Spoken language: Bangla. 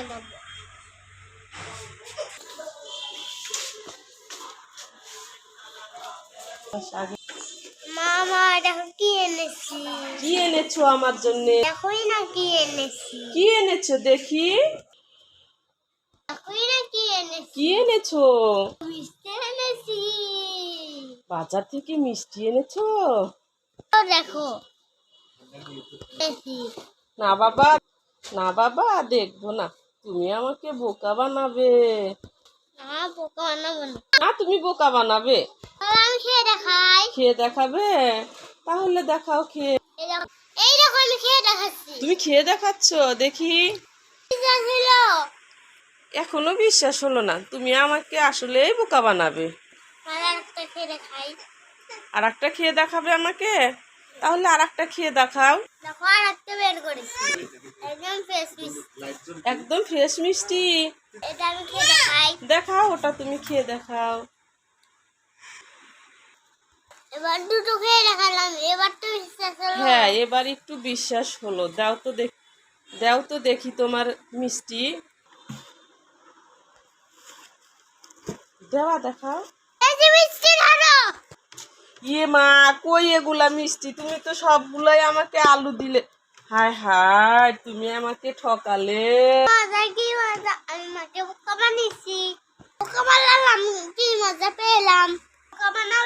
বানাবো। মামা দেখো কি এনেছি? কি এনেছো আমার জন্য? দেখোই না কি এনেছি? কি এনেছো দেখি? দেখোই না কি এনেছি? কি এনেছো? মিষ্টি এনেছি। বাজার থেকে মিষ্টি এনেছো? দেখো। না বাবা না বাবা দেখব না। তুমি আমাকে বোকা বানাবে। না পোকা বানাবো না। তুমি বোকা বানাবে। আমি খেয়ে দেখাই। খেয়ে দেখাবে? তাহলে দেখাও খেয়ে। এই দেখো আমি খেয়ে দেখাচ্ছি। তুমি খেয়ে দেখাচ্ছ? দেখি। এখনও বিশ্বাস হলো না। তুমি আমাকে আসলেই বোকা বানাবে। আর একটা খেয়ে দেখাবে আমাকে? তাহলে আর একটা খেয়ে দেখাও। একদম ফ্রেশ মিষ্টি। দেখাও ওটা তুমি খেয়ে দেখাও। এবার দুটো খেয়ে দেখালাম। এবার তো বিশ্বাস হলো। হ্যাঁ এবার একটু বিশ্বাস হলো। দাও তো দেখ দাও তো দেখি তোমার মিষ্টি। দেওয়া দেখাও। ইয়ে মা, কই এগুলা মিষ্টি? তুমি তো সবগুলাই আমাকে আলু দিলে। হায় হায়, তুমি আমাকে ঠকালে। মজা কি মজা? আমি মাকে বোকা বানিয়েছি। বোকা বানালাম, কি মজা পেলাম। বোকা পেলাম